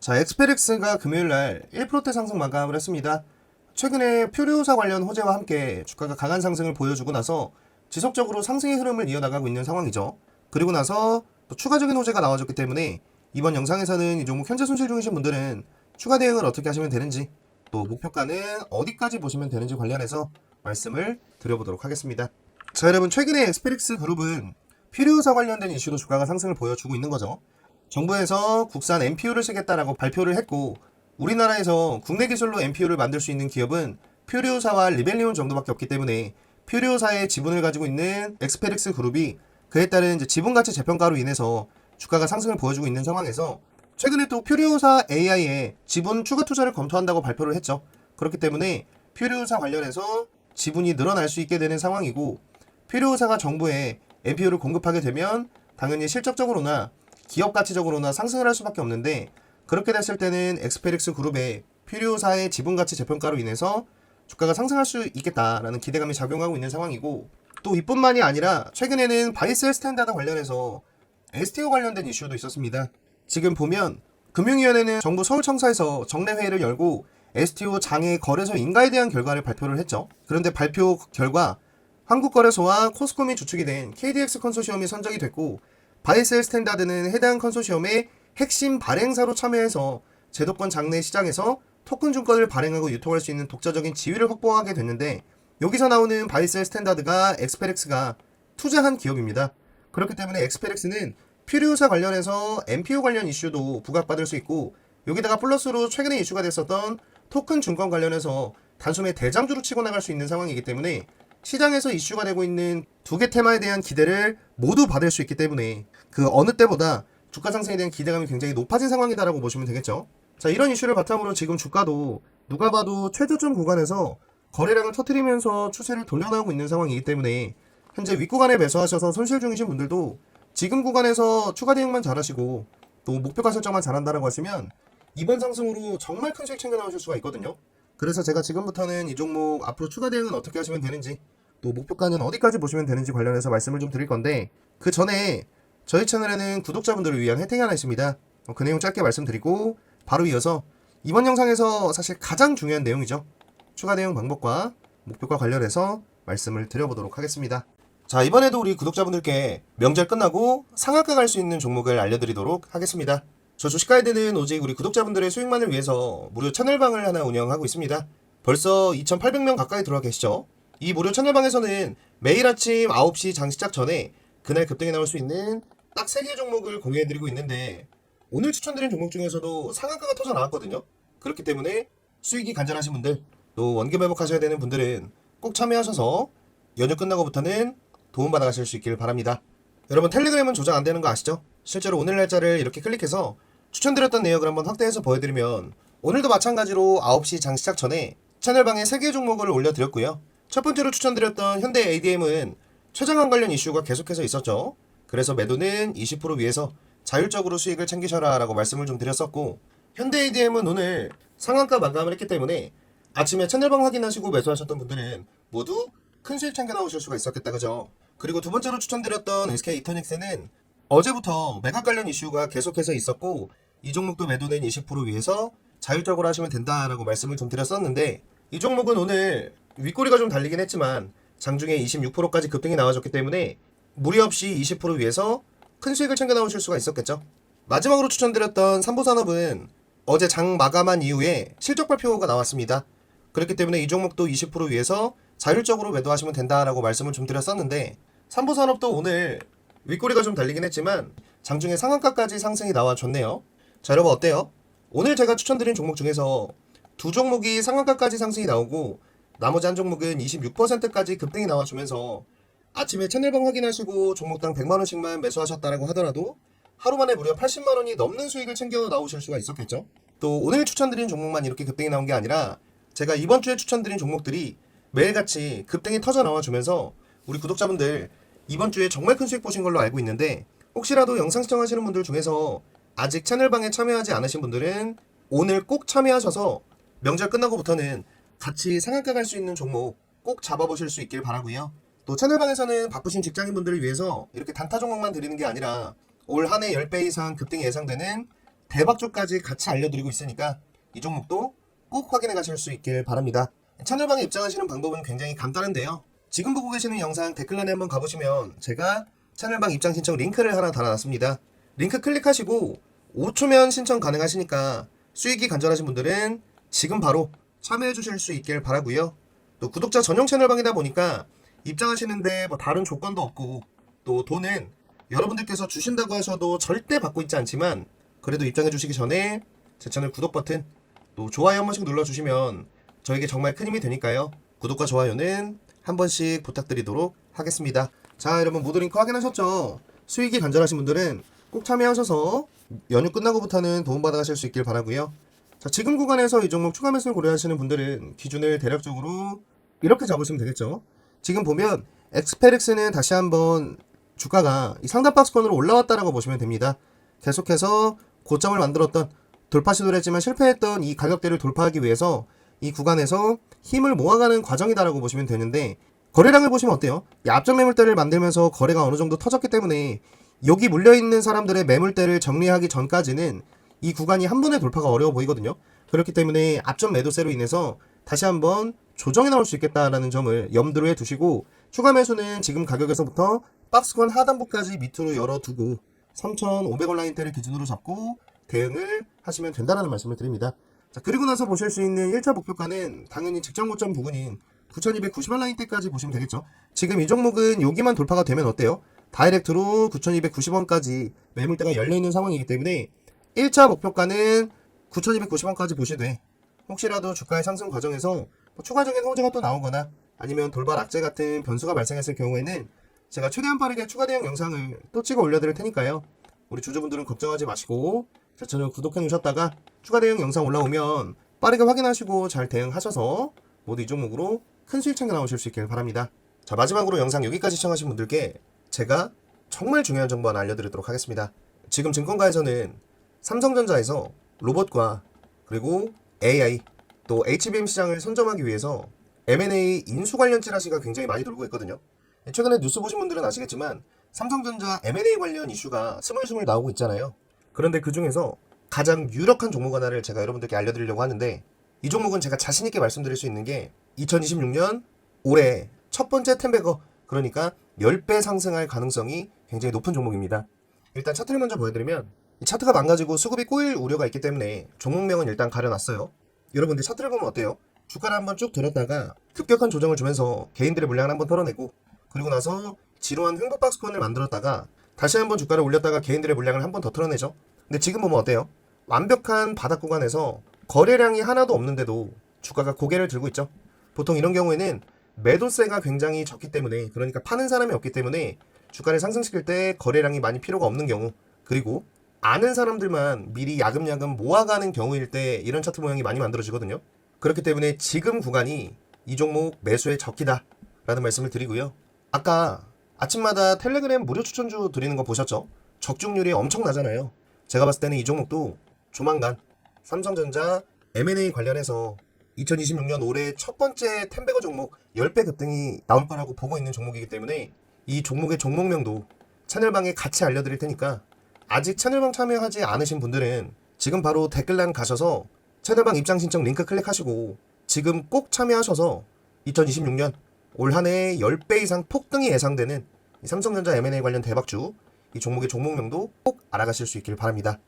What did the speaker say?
자, 엑스페릭스가 금요일 날 1%대 상승 마감을 했습니다. 최근에 표류사 관련 호재와 함께 주가가 강한 상승을 보여주고 나서 지속적으로 상승의 흐름을 이어나가고 있는 상황이죠. 그리고 나서 또 추가적인 호재가 나와줬기 때문에 이번 영상에서는 이 종목 현재 손실 중이신 분들은 추가 대응을 어떻게 하시면 되는지 또 목표가는 어디까지 보시면 되는지 관련해서 말씀을 드려보도록 하겠습니다. 자, 여러분 최근에 엑스페릭스 그룹은 표류사 관련된 이슈로 주가가 상승을 보여주고 있는 거죠. 정부에서 국산 MPU를 쓰겠다라고 발표를 했고 우리나라에서 국내 기술로 MPU를 만들 수 있는 기업은 퓨리오사와 리벨리온 정도밖에 없기 때문에 퓨리오사의 지분을 가지고 있는 엑스페릭스 그룹이 그에 따른 지분 가치 재평가로 인해서 주가가 상승을 보여주고 있는 상황에서 최근에 또 퓨리오사 AI에 지분 추가 투자를 검토한다고 발표를 했죠. 그렇기 때문에 퓨리오사 관련해서 지분이 늘어날 수 있게 되는 상황이고 퓨리오사가 정부에 MPU를 공급하게 되면 당연히 실적적으로나 기업 가치적으로나 상승을 할 수밖에 없는데 그렇게 됐을 때는 엑스페릭스 그룹의 퓨리오사의 지분 가치 재평가로 인해서 주가가 상승할 수 있겠다라는 기대감이 작용하고 있는 상황이고 또 이뿐만이 아니라 최근에는 바이셀 스탠다드 관련해서 STO 관련된 이슈도 있었습니다. 지금 보면 금융위원회는 정부 서울청사에서 정례 회의를 열고 STO 장애 거래소 인가에 대한 결과를 발표를 했죠. 그런데 발표 결과 한국거래소와 코스코미 주축이 된 KDX 컨소시엄이 선정이 됐고 바이셀 스탠다드는 해당 컨소시엄의 핵심 발행사로 참여해서 제도권 장내 시장에서 토큰 증권을 발행하고 유통할 수 있는 독자적인 지위를 확보하게 됐는데 여기서 나오는 바이셀 스탠다드가 엑스페렉스가 투자한 기업입니다. 그렇기 때문에 엑스페렉스는 퓨리오사 관련해서 MPO 관련 이슈도 부각받을 수 있고 여기다가 플러스로 최근에 이슈가 됐었던 토큰 증권 관련해서 단숨에 대장주로 치고 나갈 수 있는 상황이기 때문에 시장에서 이슈가 되고 있는 두 개 테마에 대한 기대를 모두 받을 수 있기 때문에 그 어느 때보다 주가 상승에 대한 기대감이 굉장히 높아진 상황이다라고 보시면 되겠죠. 자, 이런 이슈를 바탕으로 지금 주가도 누가 봐도 최저점 구간에서 거래량을 터트리면서 추세를 돌려나가고 있는 상황이기 때문에 현재 윗구간에 매수하셔서 손실 중이신 분들도 지금 구간에서 추가 대응만 잘하시고 또 목표가 설정만 잘한다라고 하시면 이번 상승으로 정말 큰 수익 챙겨 나오실 수가 있거든요. 그래서 제가 지금부터는 이 종목 앞으로 추가 대응은 어떻게 하시면 되는지 또 목표가는 어디까지 보시면 되는지 관련해서 말씀을 좀 드릴 건데 그 전에 저희 채널에는 구독자분들을 위한 혜택이 하나 있습니다. 어, 그 내용 짧게 말씀드리고 바로 이어서 이번 영상에서 사실 가장 중요한 내용이죠. 추가 대응 방법과 목표과 관련해서 말씀을 드려보도록 하겠습니다. 자, 이번에도 우리 구독자분들께 명절 끝나고 상한가 갈 수 있는 종목을 알려드리도록 하겠습니다. 저 주식 가이드는 오직 우리 구독자분들의 수익만을 위해서 무료 채널방을 하나 운영하고 있습니다. 벌써 2,800명 가까이 들어와 계시죠? 이 무료 채널방에서는 매일 아침 9시 장 시작 전에 그날 급등에 나올 수 있는 딱 3개 종목을 공유해드리고 있는데 오늘 추천드린 종목 중에서도 상한가가 터져 나왔거든요. 그렇기 때문에 수익이 간절하신 분들 또 원금 회복하셔야 되는 분들은 꼭 참여하셔서 연휴 끝나고부터는 도움받아 가실 수 있길 바랍니다. 여러분 텔레그램은 조작 안 되는 거 아시죠? 실제로 오늘 날짜를 이렇게 클릭해서 추천드렸던 내역을 한번 확대해서 보여드리면 오늘도 마찬가지로 9시 장 시작 전에 채널방에 3개 종목을 올려드렸고요. 첫 번째로 추천드렸던 현대 ADM은 최장환 관련 이슈가 계속해서 있었죠. 그래서 매도는 20% 위에서 자율적으로 수익을 챙기셔라 라고 말씀을 좀 드렸었고 현대 ADM은 오늘 상한가 마감을 했기 때문에 아침에 채널방 확인하시고 매수하셨던 분들은 모두 큰 수익 챙겨 나오실 수가 있었겠다 그죠? 그리고 두 번째로 추천드렸던 SK 이터닉스는 어제부터 매각 관련 이슈가 계속해서 있었고 이 종목도 매도는 20% 위에서 자율적으로 하시면 된다라고 말씀을 좀 드렸었는데 이 종목은 오늘 윗꼬리가 좀 달리긴 했지만 장중에 26%까지 급등이 나와줬기 때문에 무리 없이 20% 위에서 큰 수익을 챙겨 나오실 수가 있었겠죠. 마지막으로 추천드렸던 삼보산업은 어제 장 마감한 이후에 실적 발표가 나왔습니다. 그렇기 때문에 이 종목도 20% 위에서 자율적으로 매도하시면 된다라고 말씀을 좀 드렸었는데 삼보산업도 오늘 윗꼬리가 좀 달리긴 했지만 장중에 상한가까지 상승이 나와줬네요. 자 여러분 어때요? 오늘 제가 추천드린 종목 중에서 두 종목이 상한가까지 상승이 나오고 나머지 한 종목은 26%까지 급등이 나와주면서 아침에 채널방 확인하시고 종목당 100만원씩만 매수하셨다라고 하더라도 하루 만에 무려 80만원이 넘는 수익을 챙겨 나오실 수가 있었겠죠? 또 오늘 추천드린 종목만 이렇게 급등이 나온 게 아니라 제가 이번 주에 추천드린 종목들이 매일같이 급등이 터져 나와주면서 우리 구독자분들 이번 주에 정말 큰 수익 보신 걸로 알고 있는데 혹시라도 영상 시청하시는 분들 중에서 아직 채널방에 참여하지 않으신 분들은 오늘 꼭 참여하셔서 명절 끝나고부터는 같이 상한가 갈 수 있는 종목 꼭 잡아보실 수 있길 바라고요. 또 채널방에서는 바쁘신 직장인분들을 위해서 이렇게 단타 종목만 드리는 게 아니라 올 한 해 10배 이상 급등이 예상되는 대박주까지 같이 알려드리고 있으니까 이 종목도 꼭 확인해 가실 수 있길 바랍니다. 채널방에 입장하시는 방법은 굉장히 간단한데요. 지금 보고 계시는 영상 댓글란에 한번 가보시면 제가 채널방 입장 신청 링크를 하나 달아놨습니다. 링크 클릭하시고 5초면 신청 가능하시니까 수익이 간절하신 분들은 지금 바로 참여해 주실 수 있길 바라고요. 또 구독자 전용 채널방이다 보니까 입장하시는데 뭐 다른 조건도 없고 또 돈은 여러분들께서 주신다고 하셔도 절대 받고 있지 않지만 그래도 입장해 주시기 전에 제 채널 구독 버튼 또 좋아요 한 번씩 눌러주시면 저에게 정말 큰 힘이 되니까요. 구독과 좋아요는 한 번씩 부탁드리도록 하겠습니다. 자, 여러분 모두 링크 확인하셨죠? 수익이 간절하신 분들은 꼭 참여하셔서 연휴 끝나고부터는 도움받아 가실 수 있길 바라고요. 자, 지금 구간에서 이 종목 추가 매수를 고려하시는 분들은 기준을 대략적으로 이렇게 잡으시면 되겠죠. 지금 보면 엑스페릭스는 다시 한번 주가가 이 상단 박스권으로 올라왔다라고 보시면 됩니다. 계속해서 고점을 만들었던 돌파 시도를 했지만 실패했던 이 가격대를 돌파하기 위해서 이 구간에서 힘을 모아가는 과정이다라고 보시면 되는데 거래량을 보시면 어때요? 이 앞전 매물대를 만들면서 거래가 어느 정도 터졌기 때문에 여기 물려있는 사람들의 매물대를 정리하기 전까지는 이 구간이 한 번에 돌파가 어려워 보이거든요. 그렇기 때문에 앞전 매도세로 인해서 다시 한번 조정이 나올 수 있겠다라는 점을 염두에 두시고 추가 매수는 지금 가격에서부터 박스권 하단부까지 밑으로 열어두고 3,500원 라인대를 기준으로 잡고 대응을 하시면 된다는 말씀을 드립니다. 자, 그리고 나서 보실 수 있는 1차 목표가는 당연히 직전 고점 부근인 9,290원 라인대까지 보시면 되겠죠. 지금 이 종목은 여기만 돌파가 되면 어때요? 다이렉트로 9,290원까지 매물대가 열려있는 상황이기 때문에 1차 목표가는 9,290원까지 보시되 혹시라도 주가의 상승 과정에서 뭐 추가적인 호재가 또 나오거나 아니면 돌발 악재 같은 변수가 발생했을 경우에는 제가 최대한 빠르게 추가 대응 영상을 또 찍어 올려드릴 테니까요. 우리 주주분들은 걱정하지 마시고 제 채널 구독해 놓으셨다가 추가 대응 영상 올라오면 빠르게 확인하시고 잘 대응하셔서 모두 이 종목으로 큰 수익 챙겨 나오실 수 있길 바랍니다. 자 마지막으로 영상 여기까지 시청하신 분들께 제가 정말 중요한 정보 하나 알려드리도록 하겠습니다. 지금 증권가에서는 삼성전자에서 로봇과 그리고 AI 또 HBM 시장을 선점하기 위해서 M&A 인수 관련 찌라시가 굉장히 많이 돌고 있거든요. 최근에 뉴스 보신 분들은 아시겠지만 삼성전자 M&A 관련 이슈가 스물스물 나오고 있잖아요. 그런데 그 중에서 가장 유력한 종목 하나를 제가 여러분들께 알려드리려고 하는데 이 종목은 제가 자신 있게 말씀드릴 수 있는 게 2026년 올해 첫 번째 템베거 그러니까 10배 상승할 가능성이 굉장히 높은 종목입니다. 일단 차트를 먼저 보여드리면 이 차트가 망가지고 수급이 꼬일 우려가 있기 때문에 종목명은 일단 가려놨어요. 여러분들 차트를 보면 어때요? 주가를 한번 쭉 들었다가 급격한 조정을 주면서 개인들의 물량을 한번 털어내고 그리고 나서 지루한 횡보 박스권을 만들었다가 다시 한번 주가를 올렸다가 개인들의 물량을 한번 더 털어내죠. 근데 지금 보면 어때요? 완벽한 바닥 구간에서 거래량이 하나도 없는데도 주가가 고개를 들고 있죠. 보통 이런 경우에는 매도세가 굉장히 적기 때문에 그러니까 파는 사람이 없기 때문에 주가를 상승시킬 때 거래량이 많이 필요가 없는 경우 그리고 아는 사람들만 미리 야금야금 모아가는 경우일 때 이런 차트 모양이 많이 만들어지거든요. 그렇기 때문에 지금 구간이 이 종목 매수의 적기다 라는 말씀을 드리고요. 아까 아침마다 텔레그램 무료 추천주 드리는 거 보셨죠? 적중률이 엄청 나잖아요. 제가 봤을 때는 이 종목도 조만간 삼성전자 M&A 관련해서 2026년 올해 첫 번째 템베거 종목 10배 급등이 나올 거라고 보고 있는 종목이기 때문에 이 종목의 종목명도 채널방에 같이 알려드릴 테니까 아직 채널방 참여하지 않으신 분들은 지금 바로 댓글란 가셔서 채널방 입장 신청 링크 클릭하시고 지금 꼭 참여하셔서 2026년 올 한해 10배 이상 폭등이 예상되는 이 삼성전자 M&A 관련 대박주 이 종목의 종목명도 꼭 알아가실 수 있길 바랍니다.